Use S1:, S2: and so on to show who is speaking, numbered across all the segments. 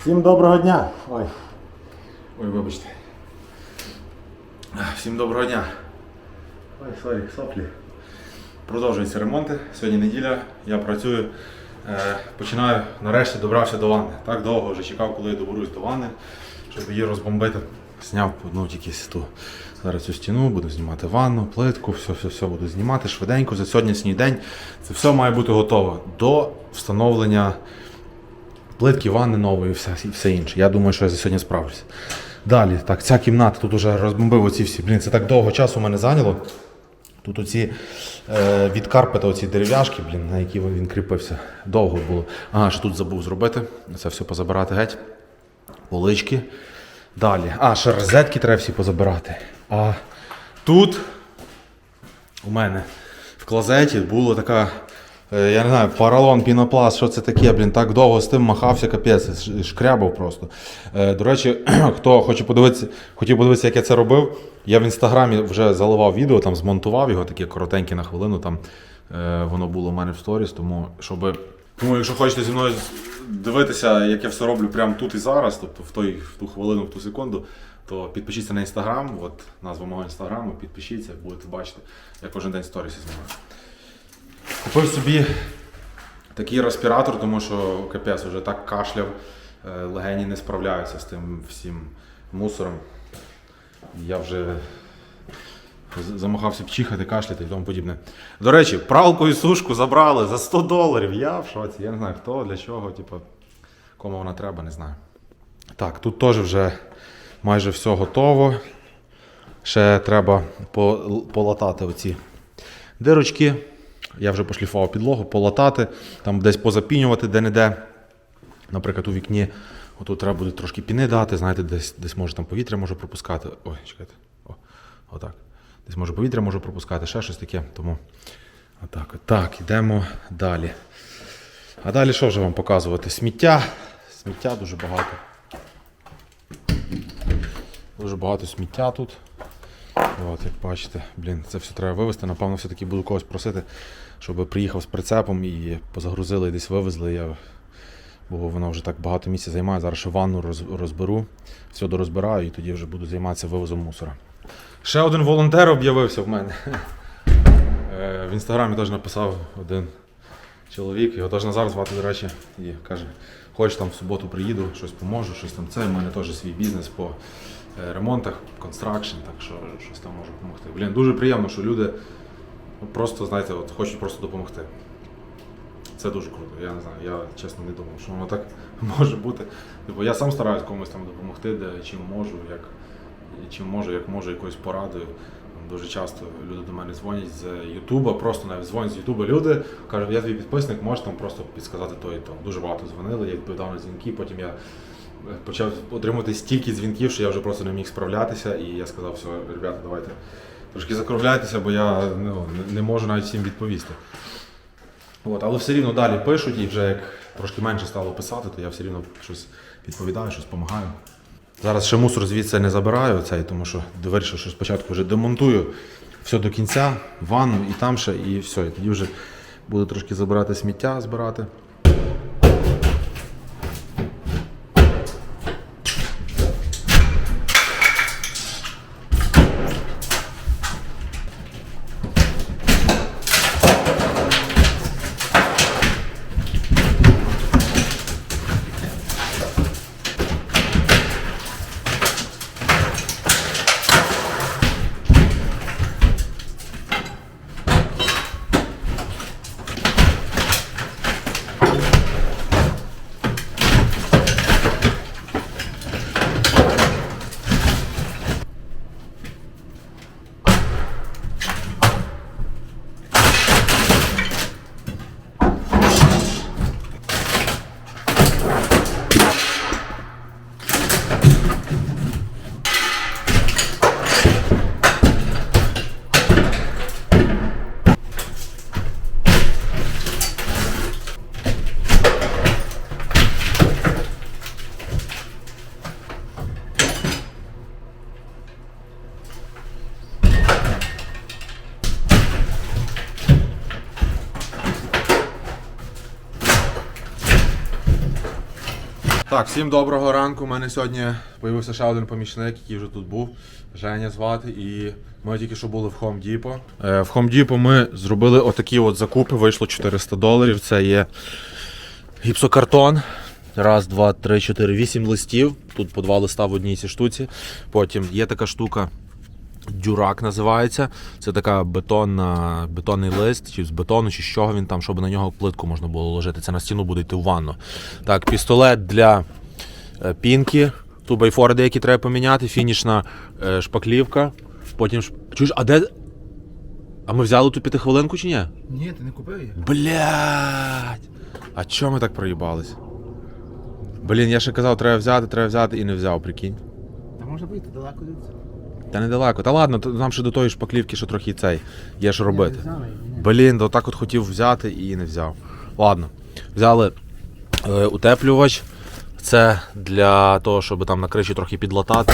S1: Всім доброго дня! Ой. Ой, вибачте. Всім доброго дня. Ой, сорі, соплі. Продовжуються ремонти. Сьогодні неділя, я працюю. Е, починаю, нарешті добрався до ванни. Так довго вже чекав, коли я доберусь до ванни, щоб її розбомбити. Зняв одну тільки ту зараз цю стіну, буду знімати ванну, плитку, все, все, все буду знімати швиденько за сьогоднішній день. Це все має бути готово до встановлення плитки, ванни нової і все, все інше. Я думаю, що я за сьогодні справлюся. Далі, так, ця кімната тут уже розбомбив оці всі. Блін, це так довго часу мене зайняло. Тут оці е, від карпета оці дерев'яшки, блін, на які він, кріпився. Довго було. Ага, що тут забув зробити. Це все позабирати геть. Полички. Далі. А, ще розетки треба всі позабирати. А тут у мене в клозеті була така, я не знаю, поролон, пінопласт, що це таке, блін, так довго з тим махався, капець, шкрябав просто. Е, До речі, хто хоче подивитися, хотів подивитися, як я це робив, я в інстаграмі вже заливав відео, там змонтував його, таке коротеньке на хвилину, там е, воно було у мене в сторіс, тому щоб. Тому якщо хочете зі мною дивитися, як я все роблю прямо тут і зараз, тобто в, той, в ту хвилину, в ту секунду, то підпишіться на інстаграм, от назва мого інстаграму, підпишіться, будете бачити, я кожен день сторіси знімаю. Купив собі такий респіратор, тому що капець вже так кашляв, е, легені не справляються з тим всім мусором. Я вже замахався чихати, кашляти і тому подібне. До речі, пралку і сушку забрали за 100 доларів. Я в шоці. Я не знаю хто, для чого, типу, кому вона треба, не знаю. Так, тут теж вже майже все готово. Ще треба полатати оці дирочки. Я вже пошліфував підлогу, полатати, там десь позапінювати де-не-де. Наприклад, у вікні отут треба буде трошки піни дати, знаєте, десь, десь може там повітря може пропускати. Ой, чекайте. О, отак. Десь може повітря може пропускати, ще щось таке. Тому отак. от. Так, йдемо далі. А далі що вже вам показувати? Сміття. Сміття дуже багато. Дуже багато сміття тут. От, як бачите, блін, це все треба вивезти. Напевно, все-таки буду когось просити, щоб приїхав з прицепом і позагрузили і десь вивезли. Я, бо воно вже так багато місця займає. Зараз ще ванну роз, розберу, все дорозбираю і тоді вже буду займатися вивозом мусора. Ще один волонтер об'явився в мене. Е, В інстаграмі теж написав один чоловік, його теж Назар звати, до речі, і каже, хоч там в суботу приїду, щось поможу, щось там це. У мене теж свій бізнес по ремонтах, констракшн, так що щось там можу допомогти. Блін, дуже приємно, що люди просто, знаєте, от, хочуть просто допомогти. Це дуже круто. Я не знаю, я чесно не думав, що воно так може бути. Типу, я сам стараюсь комусь там допомогти, де чим можу, як, чим можу, як можу якоюсь порадою. Дуже часто люди до мене дзвонять з Ютуба, просто навіть дзвонять з Ютуба люди, кажуть, я твій підписник, можеш там просто підсказати то і то. Дуже багато дзвонили, я відповідав на дзвінки, потім я е, почав отримувати стільки дзвінків, що я вже просто не міг справлятися, і я сказав, все, ребята, давайте трошки закругляйтеся, бо я ну, не- можу навіть всім відповісти. От, але все рівно далі пишуть, і вже як трошки менше стало писати, то я все рівно щось відповідаю, щось допомагаю. Зараз ще мусор звідси не забираю цей, тому що вирішив, що спочатку вже демонтую все до кінця, ванну і там ще, і все. І тоді вже буду трошки забирати сміття, збирати. Всім доброго ранку. У мене сьогодні з'явився ще один помічник, який вже тут був. Женя звати. І ми тільки що були в Home Depot. Е, в Home Depot ми зробили отакі от закупи, вийшло 400 доларів. Це є гіпсокартон. Раз, два, три, чотири, вісім листів. Тут по два листа в одній цій штуці. Потім є така штука. Дюрак називається. Це така бетонна, бетонний лист, чи з бетону, чи з чого він там, щоб на нього плитку можна було ложити. Це на стіну буде йти в ванну. Так, пістолет для е, пінки. Тут байфори деякі треба поміняти, фінішна е, шпаклівка. Потім. Чуєш, а де. А ми взяли ту п'ятихвилинку чи ні?
S2: Ні, ти не купив її?
S1: Блять! А чого ми так проїбались? Блін, я ще казав, треба взяти, треба взяти і не взяв, прикинь.
S2: Та можна вийти далеко звідси.
S1: Та недалеко. Та ладно, то нам ще до тої шпаклівки, що трохи цей є що робити. Блін, то так от хотів взяти і не взяв. Ладно. Взяли е, утеплювач. Це для того, щоб там на криші трохи підлатати.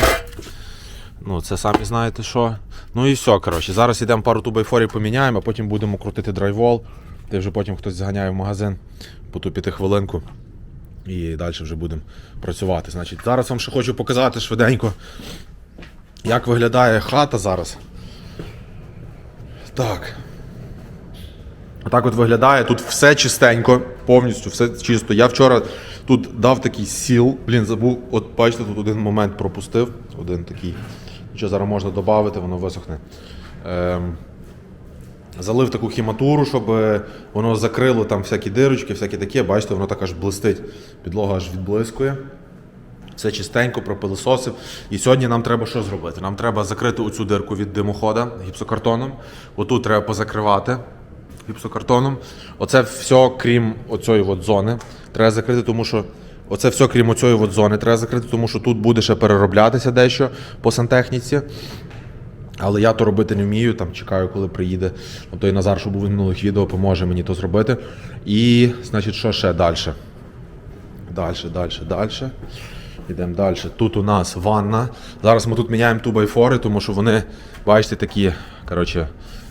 S1: Ну, це самі знаєте що. Ну і все, коротше. Зараз йдемо пару тубайфорів поміняємо, а потім будемо крутити драйвол. Ти вже потім хтось зганяє в магазин по ту п'ятихвилинку. І далі вже будемо працювати. Значить, зараз вам ще хочу показати швиденько, як виглядає хата зараз. Так. Отак от виглядає. Тут все чистенько, повністю все чисто. Я вчора тут дав такий сіл. Блін, забув. От бачите, тут один момент пропустив. Один такий. Що зараз можна додати, воно висохне. Ем, залив таку хіматуру, щоб е, воно закрило там всякі дирочки, всякі таке. Бачите, воно так аж блистить. Підлога аж відблискує. Все чистенько, пропилисосив. І сьогодні нам треба що зробити? Нам треба закрити оцю дирку від димохода гіпсокартоном. Отут треба позакривати гіпсокартоном. Оце все, крім оцієї от зони, треба закрити, тому що. Оце все, крім оцієї от зони, треба закрити, тому що тут буде ще перероблятися дещо по сантехніці. Але я то робити не вмію, там чекаю, коли приїде той Назар, що був в минулих відео, поможе мені то зробити. І, значить, що ще далі? Далі, далі, далі. Йдемо далі. Тут у нас ванна. Зараз ми тут міняємо тубайфори, тому що вони, бачите, такі, коротше,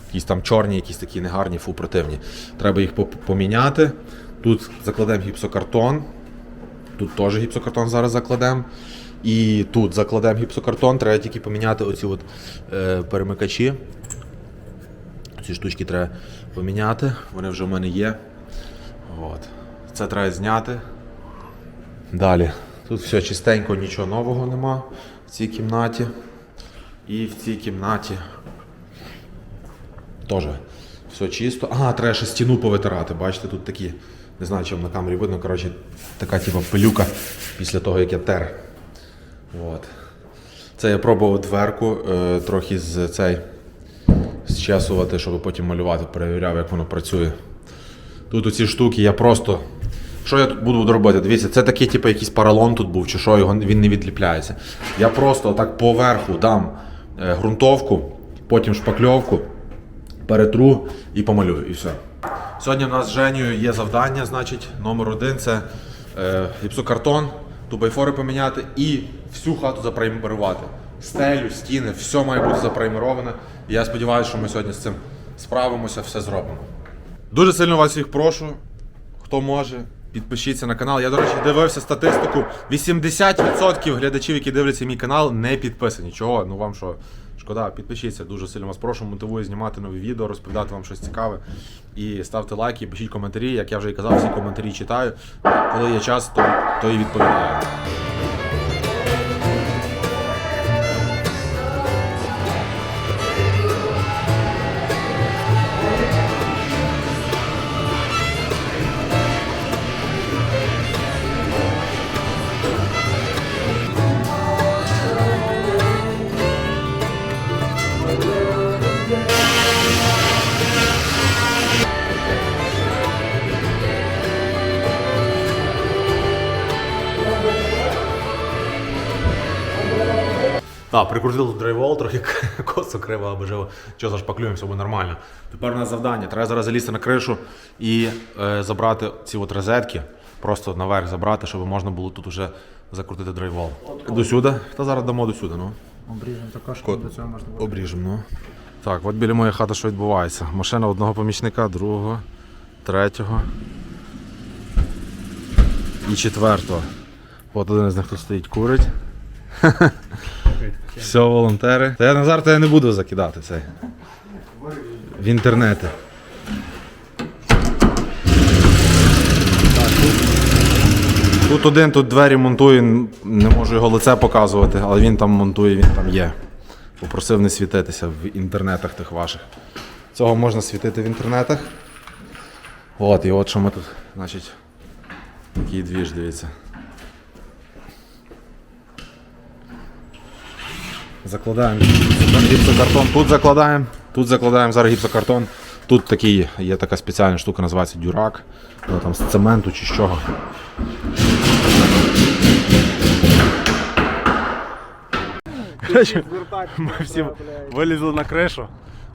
S1: якісь там чорні, якісь такі негарні, фу, противні. Треба їх поміняти. Тут закладемо гіпсокартон. Тут теж гіпсокартон зараз закладемо. І тут закладемо гіпсокартон, треба тільки поміняти оці от, е, перемикачі. Ці штучки треба поміняти, вони вже в мене є. От. Це треба зняти. Далі. Тут все чистенько, нічого нового нема в цій кімнаті. І в цій кімнаті теж все чисто. Ага, треба ще стіну повитирати. Бачите, тут такі, не знаю, чи вам на камері видно, коротше, така типу, пилюка після того, як я тер. От. Це я пробував дверку е, трохи з цей зчесувати, щоб потім малювати, перевіряв, як воно працює. Тут оці штуки я просто. Що я тут буду робити? Дивіться, це такий, типу, якийсь паралон тут був, чи що, його він не відліпляється. Я просто так поверху дам е, ґрунтовку, потім шпакльовку, перетру і помалюю, і все. Сьогодні в нас з Женєю є завдання, значить, номер один це е, гіпсокартон, тубайфори поміняти і всю хату запраймерувати. Стелю, стіни, все має бути запраймероване. Я сподіваюся, що ми сьогодні з цим справимося, все зробимо. Дуже сильно вас всіх прошу. Хто може, підпишіться на канал. Я, до речі, дивився статистику. 80% глядачів, які дивляться мій канал, не підписані. Чого? Ну вам що? Шкода, підпишіться, дуже сильно вас прошу, мотивую знімати нові відео, розповідати вам щось цікаве. І ставте лайки, пишіть коментарі. Як я вже і казав, всі коментарі читаю. Коли є час, то, то і відповідаю. Так, прикрутили тут драйвол, трохи косо криво, або живо. Що зашпаклюємо, все буде нормально. Тепер у нас завдання. Треба зараз залізти на кришу і е, забрати ці от розетки, просто наверх забрати, щоб можна було тут уже закрутити драйвол. До сюди? Та зараз дамо до сюди, ну.
S2: Обріжемо також, до цього можна буде.
S1: Обріжемо, ну. Так, от біля моєї хати що відбувається. Машина одного помічника, другого, третього і четвертого. От один з них тут стоїть курить. Все, волонтери. Та я Назар, я не буду закидати цей. В інтернети. Тут один тут двері монтує, не можу його лице показувати, але він там монтує, він там є. Попросив не світитися в інтернетах тих ваших. Цього можна світити в інтернетах. От, і от що ми тут, значить, такий двіж, дивіться. Закладаємо гіпсокартон, тут закладаємо, тут закладаємо зараз гіпсокартон. Тут такий, є така спеціальна штука, називається дюрак. Ну, там з цементу чи з чого. Ми всі вилізли на кришу,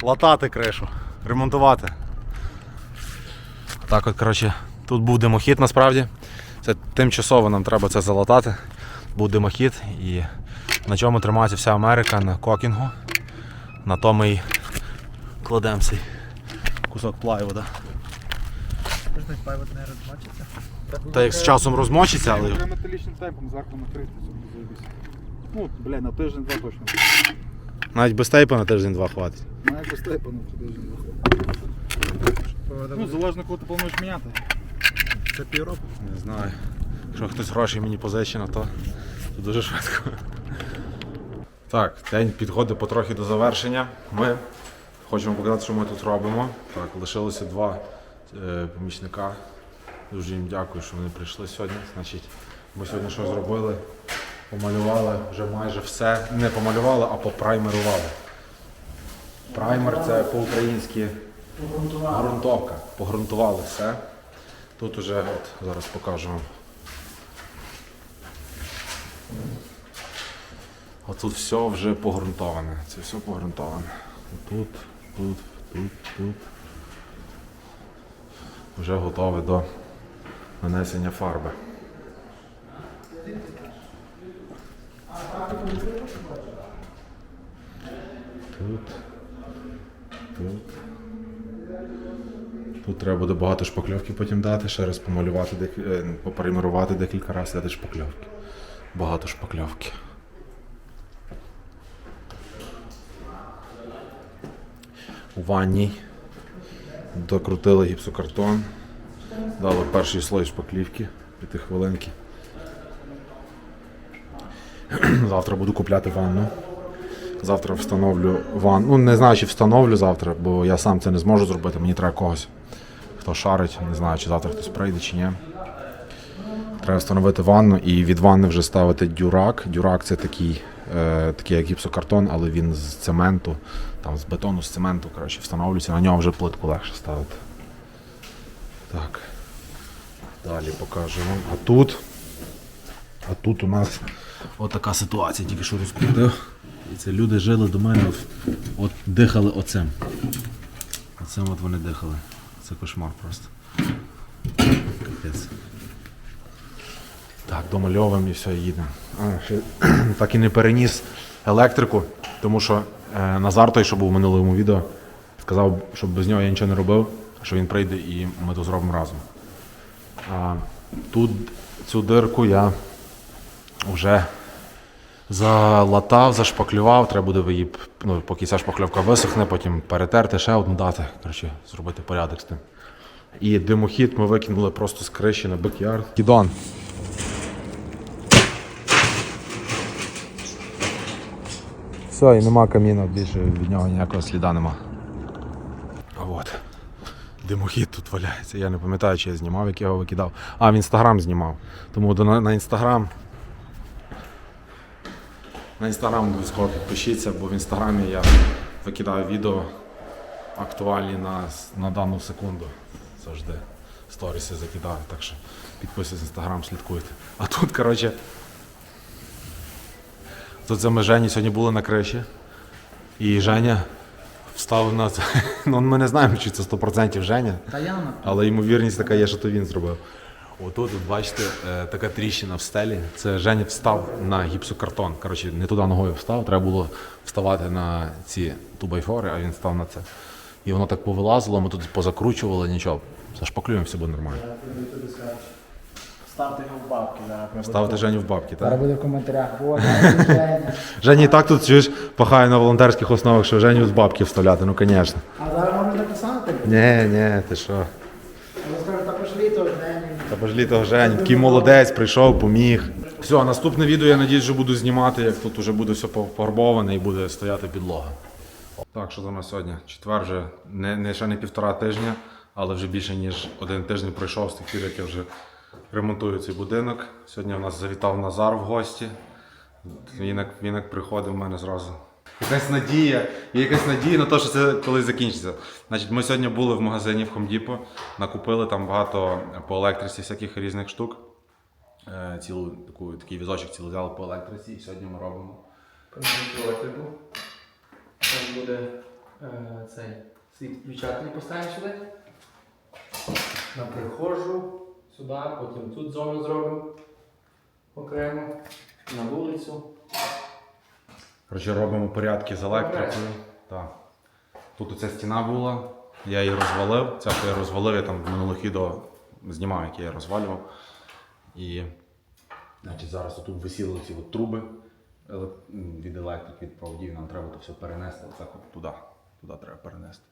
S1: латати кришу, ремонтувати. Так от, коротше, тут був димохід насправді. Це тимчасово нам треба це залатати. Був димохід і на чому тримається вся Америка на кокінгу. На то ми й кладемо цей кусок плайвуда.
S2: Можна пайвот не розмочиться?
S1: Та як з часом розмочиться, але
S3: металічним темпом зверху накрити. Ну, бля, на тиждень-два точно.
S1: навіть без тейпа на тиждень-два хватить.
S3: Навіть без тейпу на тиждень-два. Ну, залежно кого ти плануєш міняти.
S2: Це півроку.
S1: Не знаю. Якщо хтось грошей мені позиче на то, то дуже швидко. Так, день підходить потрохи до завершення. Ми хочемо показати, що ми тут робимо. Так, лишилося два е, помічника. Дуже їм дякую, що вони прийшли сьогодні. Значить, ми сьогодні що зробили? Помалювали вже майже все. Не помалювали, а попраймерували. Праймер це по-українськи грунтовка. Погрунтували все. Тут уже от, зараз покажу Отут все вже погрунтоване. Це все погрунтоване. Тут, тут, тут, тут. Вже готове до нанесення фарби. Тут. Тут. Тут треба буде багато шпакльовки потім дати, ще раз помалювати, е, попримірувати декілька разів, дати шпакльовки. Багато шпакльовки. У ванній докрутили гіпсокартон, дали перший слой шпаклівки, п'ятихвилинки. Завтра буду купляти ванну. Завтра встановлю ванну. Ну, не знаю, чи встановлю завтра, бо я сам це не зможу зробити. Мені треба когось, хто шарить. Не знаю, чи завтра хтось прийде, чи ні. Треба встановити ванну і від ванни вже ставити дюрак. Дюрак це такий, такий як гіпсокартон, але він з цементу, там з бетону, з цементу, коротше, встановлюється, на нього вже плитку легше ставити. Так. Далі покажу вам. А тут. А тут у нас отака ситуація, тільки що розкрутив. І це люди жили до мене, от, от дихали оцем. Оцем от вони дихали. Це кошмар просто. Капець. Так, домальовуємо і все, їдемо. Так і не переніс електрику, тому що е, Назар, той, що був в минулому відео, сказав, щоб без нього я нічого не робив, що він прийде і ми то зробимо разом. Тут цю дирку я вже залатав, зашпаклював, треба буде її, ну, поки ця шпакльовка висохне, потім перетерти, ще одну дати, коротше, зробити порядок з тим. І димохід ми викинули просто з криші на бекярд. Кідон. Все, і нема каміна, більше від нього ніякого сліда нема. От. Димохід тут валяється. Я не пам'ятаю, чи я знімав, як я його викидав. А, в інстаграм знімав. Тому на інстаграм. На інстаграм обов'язково підпишіться, бо в інстаграмі я викидаю відео актуальні на, на дану секунду. Завжди сторіси закидаю. Так що підписуйтесь в інстаграм, слідкуйте. А тут, коротше. Тут це ми Жені сьогодні були на криші. І Женя встав на це. Ну, ми не знаємо, чи це 100% Женя.
S2: Та я на
S1: Але ймовірність така є, що то він зробив. Отут, от бачите, е, така тріщина в стелі. Це Женя встав на гіпсокартон. Коротше, не туди ногою встав, треба було вставати на ці тубайфори, а він став на це. І воно так повилазило, ми тут позакручували, нічого. Зашпаклюємо, все буде нормально.
S2: Ставте його в бабки зараз.
S1: Ставити Женю в бабки, так?
S2: Зараз буде в коментарях. Боже, Женя.
S1: Женя і так тут чуєш, пахає на волонтерських основах, що Женю з бабки вставляти, ну звісно.
S2: А зараз можна написати.
S1: Ні, ні, ти що?
S2: Я скажу, Женя.
S1: Та бо ж літо Жень, такий молодець, прийшов, поміг. Все, наступне відео я надіюсь, що буду знімати, як тут вже буде все пофарбоване і буде стояти підлога. Так, що за нас сьогодні? Четвер вже не, не ще не півтора тижня, але вже більше ніж один тиждень пройшов з тих пір, як я вже ремонтую цей будинок. Сьогодні у нас завітав Назар в гості. Він як, він як приходив в мене зразу. Якась надія, є якась надія на те, що це колись закінчиться. Значить, ми сьогодні були в магазині в Хомдіпо, накупили там багато по електриці всяких різних штук. Е, Цілу таку, такий візочок цілий взяли по електриці, і сьогодні ми робимо.
S4: електрику. Там буде е, цей світ включатель поставимо сюди. На прихожу, сюди, потім тут зону зробимо окремо, на вулицю.
S1: Коротше, робимо порядки з електрикою. Так. Тут оця стіна була, я її розвалив. Це що я розвалив, я там в минулих відео знімав, яке я розвалював. І значить, зараз тут висіли ці от труби від електрики, від проводів, нам треба то все перенести от туди. Туди треба перенести.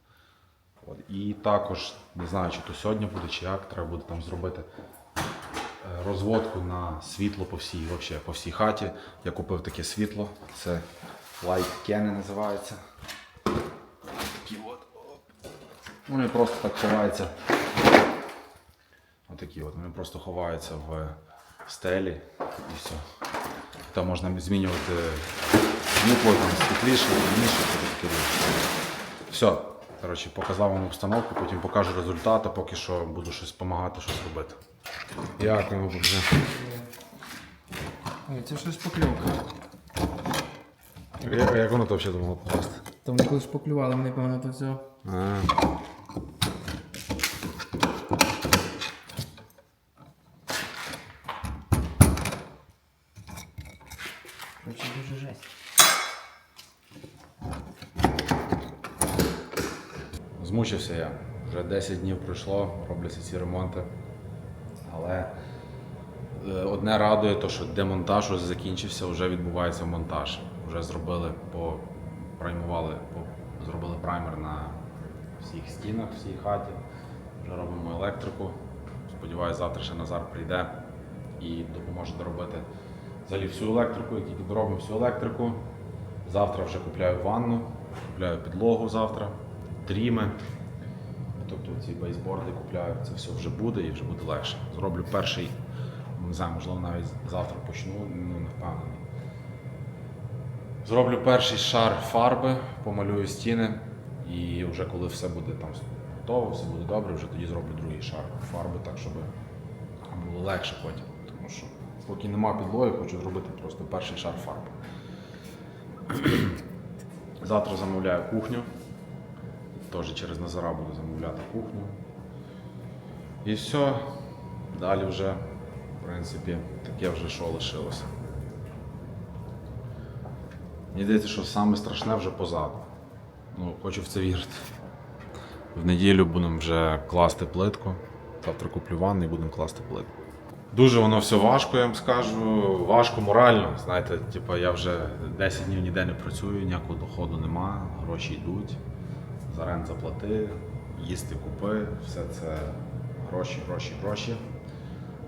S1: От. І також, не знаю, чи то сьогодні буде, чи як, треба буде там зробити е, розводку на світло по всій, вообще, по всій хаті. Я купив таке світло. Це Light Can називається. Такі от. Вони просто так ховаються. Отакі от. Вони просто ховаються в стелі і все. Там можна змінювати світло, там світліше, темніше, таке. Все. Коротше, показав вам обстановку, потім покажу результати, поки що буду щось допомагати, щось робити. Як воно вже?
S4: Ой, це щось покльовка.
S1: Як, як воно то взагалі думало попасти?
S4: Там вони коли шпаклювали, вони певно то все.
S1: А.
S4: Короче, дуже жесть.
S1: Змучився я. Вже 10 днів пройшло, робляться ці ремонти. Але е, одне радує, то, що демонтаж уже закінчився, вже відбувається монтаж. Вже зробили, по, зробили праймер на всіх стінах, всій хаті. Вже робимо електрику. Сподіваюсь, завтра ще Назар прийде і допоможе доробити взагалі всю електрику. Як тільки доробимо всю електрику, завтра вже купляю ванну, купляю підлогу завтра, тріми. Тобто ці бейсборди купляю, це все вже буде і вже буде легше. Зроблю перший, не знаю, можливо, навіть завтра почну, ну не впевнений. Зроблю перший шар фарби, помалюю стіни, і вже коли все буде там готово, все буде добре, вже тоді зроблю другий шар фарби, так щоб було легше потім. Тому що поки нема підлоги, хочу зробити просто перший шар фарби. Завтра замовляю кухню. Теж через Назара буду замовляти кухню. І все. Далі вже, в принципі, таке вже що лишилося. Мені здається, що саме страшне вже позаду. Ну, хочу в це вірити. В неділю будемо вже класти плитку. Завтра куплю ванну і будемо класти плитку. Дуже воно все важко, я вам скажу. Важко морально. Знаєте, типу, я вже 10 днів ніде не працюю, ніякого доходу нема, гроші йдуть. За рент заплати, їсти купи, все це гроші, гроші, гроші.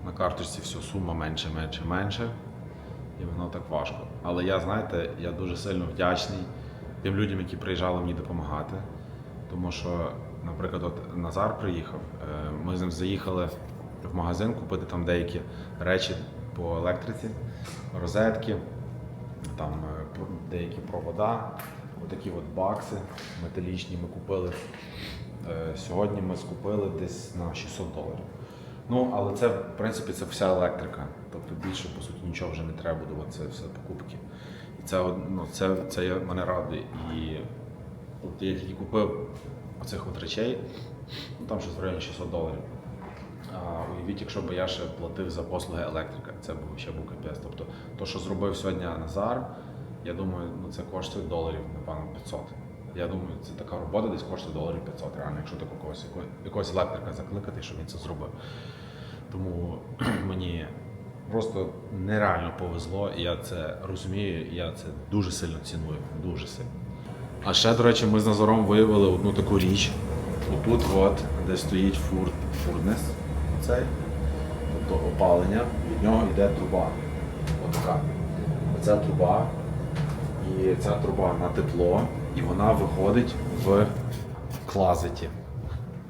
S1: На карточці все сума менше, менше, менше. І воно так важко. Але я, знаєте, я дуже сильно вдячний тим людям, які приїжджали мені допомагати. Тому що, наприклад, от Назар приїхав, е, ми з ним заїхали в магазин купити там деякі речі по електриці, розетки, там е, деякі провода, отакі от бакси металічні ми купили. Е, Сьогодні ми скупили десь на 600 доларів. Ну, але це, в принципі, це вся електрика. Тобто більше, по суті, нічого вже не треба буде, це все покупки. І це, ну, це, це мене радує. І от я тільки купив оцих от речей, ну там щось в районі 600 доларів. А уявіть, якщо б я ще платив за послуги електрика, це був ще був капець. Тобто, то, що зробив сьогодні Назар, я думаю, ну це коштує доларів, напевно, 500. Я думаю, це така робота десь коштує доларів 500, реально, якщо ти когось, якогось електрика закликати, щоб він це зробив. Тому мені просто нереально повезло, і я це розумію, і я це дуже сильно ціную. Дуже сильно. А ще, до речі, ми з Назаром виявили одну таку річ. Отут, от, де стоїть фур, фурнес, цей, тобто опалення, від нього йде труба. Отака. Оця труба, і ця труба на тепло, і вона виходить в клазеті.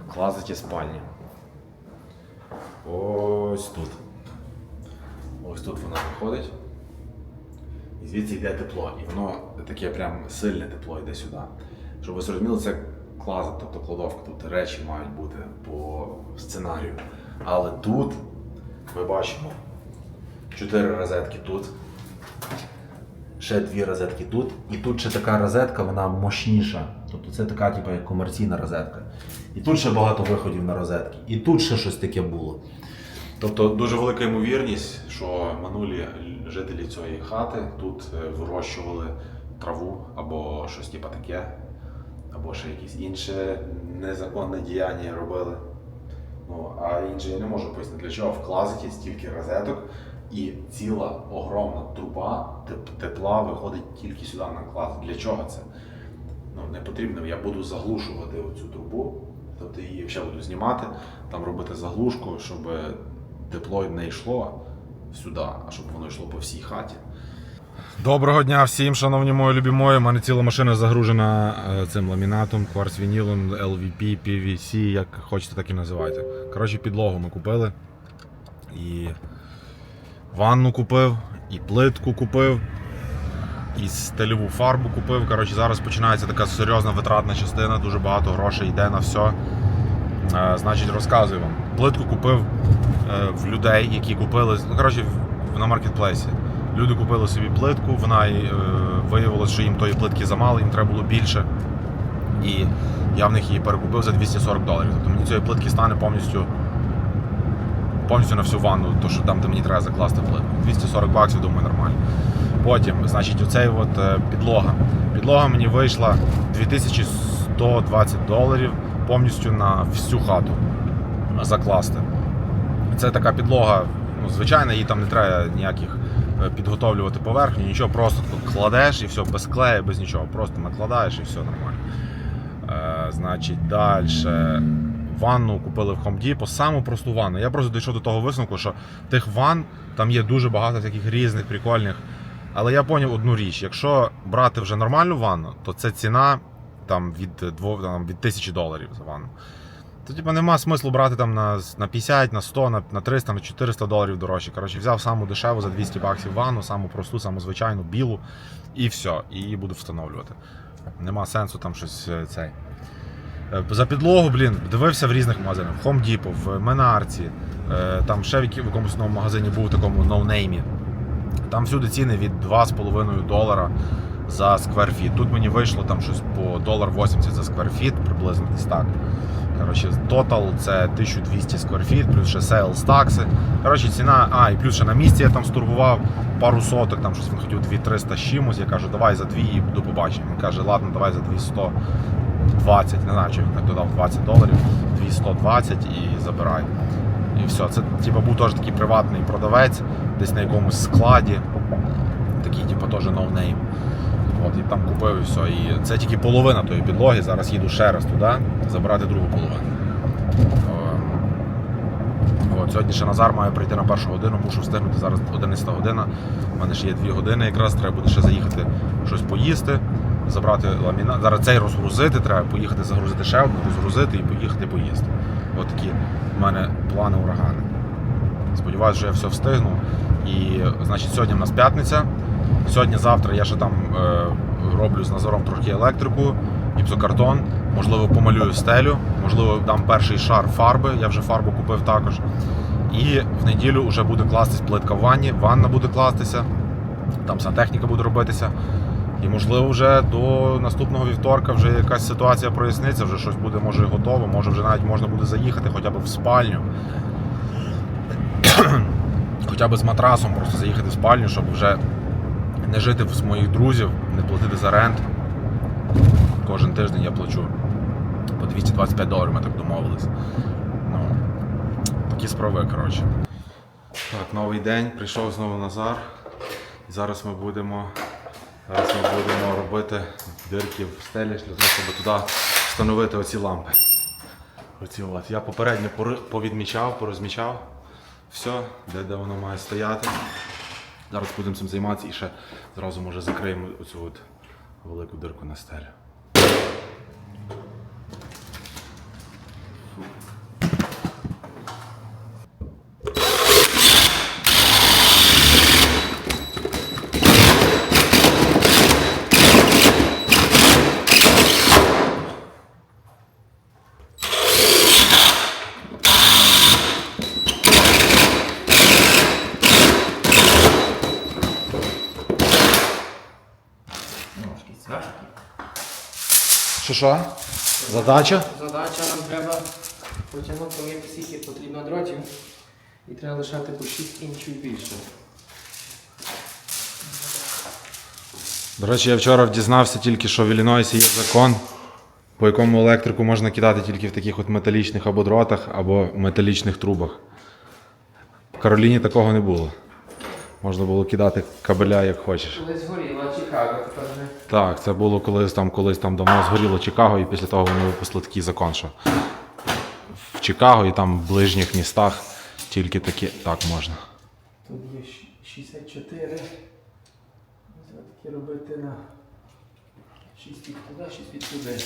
S1: В клазеті спальні. Ось тут. Ось тут вона виходить. І звідси йде тепло. І воно таке прям сильне тепло йде сюди. Щоб ви зрозуміли, це клазет, тобто кладовка. Тут речі мають бути по сценарію. Але тут ми бачимо чотири розетки тут. Ще дві розетки тут. І тут ще така розетка, вона мощніша. Тобто це така, типу, як комерційна розетка. І тут ще багато виходів на розетки. І тут ще щось таке було. Тобто дуже велика ймовірність, що минулі жителі цієї хати тут е, вирощували траву або щось типу таке, або ще якісь інше незаконне діяння робили. Ну, а інше я не можу пояснити, для чого в клазеті стільки розеток і ціла огромна труба тепла виходить тільки сюди на клазет. Для чого це? Ну, не потрібно, я буду заглушувати цю трубу, тобто її ще буду знімати, там робити заглушку, щоб тепло не йшло сюди, а щоб воно йшло по всій хаті. Доброго дня всім, шановні мої любі мої. У мене ціла машина загружена е, цим ламінатом, кварцвінілом, LVP, PVC, як хочете, так і називайте. Коротше, підлогу ми купили. І ванну купив, і плитку купив, і стильову фарбу купив. Коротше, зараз починається така серйозна витратна частина, дуже багато грошей йде на все. Е, Значить, розказую вам. Плитку купив е, в людей, які купили ну, коротше, на маркетплейсі. Люди купили собі плитку, вона е, виявилось, що їм тої плитки замало, їм треба було більше. І я в них її перекупив за 240 доларів. Тобто мені цієї плитки стане повністю повністю на всю ванну, то що там, де мені треба закласти плитку. 240 баксів, думаю, нормально. Потім, значить, оцей от е, підлога. Підлога мені вийшла 2120 доларів повністю на всю хату закласти. Це така підлога, ну, звичайно, їй там не треба ніяких е, підготовлювати поверхню, нічого, просто кладеш і все, без клею, без нічого. Просто накладаєш і все нормально. Е, значить, далі. Ванну купили в Depot, саму просту ванну. Я просто дійшов до того висновку, що тих ванн там є дуже багато таких різних, прикольних. Але я зрозумів одну річ: якщо брати вже нормальну ванну, то це ціна там, від, дво- там, від 1000 доларів за ванну. То типу, нема смислу брати там на, на 50, на 100, на, на 300, на 400 доларів дорожче. Коротше, взяв саму дешеву за 200 баксів ванну, саму просту, саму звичайну, білу, і все, і її буду встановлювати. Нема сенсу там щось е, цей. Е, За підлогу, блін, дивився в різних магазинах. В Home Depot, в Менарці, там ще в якомусь новому магазині був в такому ноунеймі. Там всюди ціни від 2,5 долара за сквер фіт. Тут мені вийшло там щось по долар 80 за сквер фіт, приблизно десь так. Коротше, тотал це 1200 сквер фіт, плюс ще sales такси. Коротше, ціна, а, і плюс ще на місці я там стурбував пару соток, там щось він хотів 2300 з чимось. Я кажу, давай за дві і до побачення. Він каже, ладно, давай за 220, не знаю, чи він додав 20 доларів, 220 і забирай. І все. Це типу, був теж такий приватний продавець, десь на якомусь складі. Такий, типу, теж ноунейм. От, і там купив і все. І це тільки половина тої підлоги. Зараз їду ще раз туди, забирати другу половину. Ем, От, сьогодні ще Назар має прийти на першу годину, мушу встигнути. Зараз 11 година. У мене ще є 2 години, якраз треба буде ще заїхати щось поїсти, забрати ламінат. Зараз цей розгрузити, треба поїхати загрузити ще одну, розгрузити і поїхати поїсти. От такі в мене плани урагани. Сподіваюсь, що я все встигну. І, значить, сьогодні в нас п'ятниця. Сьогодні-завтра я ще там е, роблю з Назаром трохи електрику, гіпсокартон, можливо, помалюю стелю, можливо, дам перший шар фарби, я вже фарбу купив також. І в неділю вже буде кластись плитка в ванні, ванна буде кластися, там сантехніка буде робитися. І можливо вже до наступного вівторка вже якась ситуація проясниться, вже щось буде може готово, може вже навіть можна буде заїхати хоча б в спальню. хоча б з матрасом просто заїхати в спальню, щоб вже не жити в моїх друзів, не платити за рент. Кожен тиждень я плачу по 225 доларів, ми так домовились. Ну, такі справи, коротше. Так, новий день, прийшов знову Назар. Зараз ми будемо, зараз ми будемо робити дирки в стелі для того, щоб туди встановити оці лампи. Оці от. Я попередньо повідмічав, порозмічав. Все, де, де воно має стояти. Зараз будемо цим займатися і ще зразу може закриємо оцю от велику дирку на стелі. Що? Задача?
S4: Задача нам треба потягнути великі скільки потрібно дротів. І треба лишати по 6 інчів більше.
S1: До речі, я вчора дізнався тільки, що в Іллінойсі є закон, по якому електрику можна кидати тільки в таких от металічних або дротах, або металічних трубах. В Кароліні такого не було. Можна було кидати кабеля як хочеш.
S4: Колись горіла Чикаго, тепер вже.
S1: Так, це було колись там, колись там давно згоріло Чикаго, і після того вони випустили такий закон, що в Чикаго і там в ближніх містах тільки такі так можна.
S4: Тут є 64. Треба таке робити на 6 від туди, 6 від туди.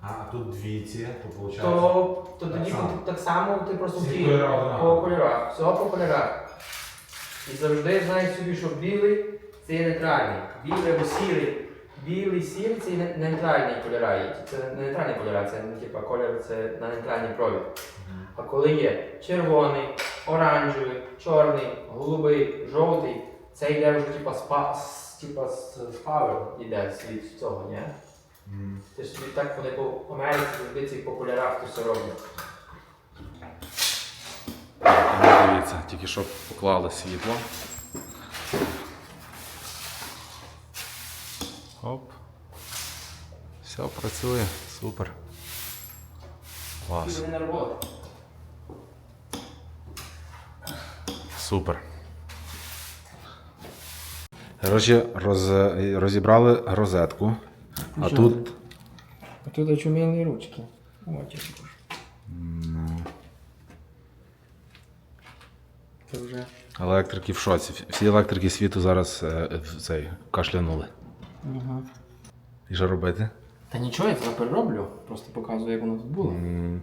S1: А тут дві ці, то виходить.
S4: То, то тоді
S1: само.
S4: буде так само, ти просто
S1: Всі
S4: по кольорах. Всього по кольорах. І завжди знай собі, що білий це є нейтральний. Білий або сірий. Білий, сірий це є не- нейтральні кольори. Це не нейтральні кольори, це не типа кольор, це на нейтральний провід. А коли є червоний, оранжевий, чорний, голубий, жовтий, це йде вже типа спа, з, типа з йде світ цього, ні? Ти ж собі так вони по Америці завжди ці по кольорах то все роблять.
S1: Дивіться, тільки що поклали світло. Оп. Все працює, супер. Клас. Супер. Коротше, роз, розібрали розетку. А
S4: Що
S1: тут.
S4: А тут очумілі ручки. Ось Це вже.
S1: Електрики в шоці. Всі електрики світу зараз е, в цей, кашлянули.
S4: Ага.
S1: І що робити?
S4: Та нічого, я це перероблю. Просто показую, як воно тут було.
S1: М,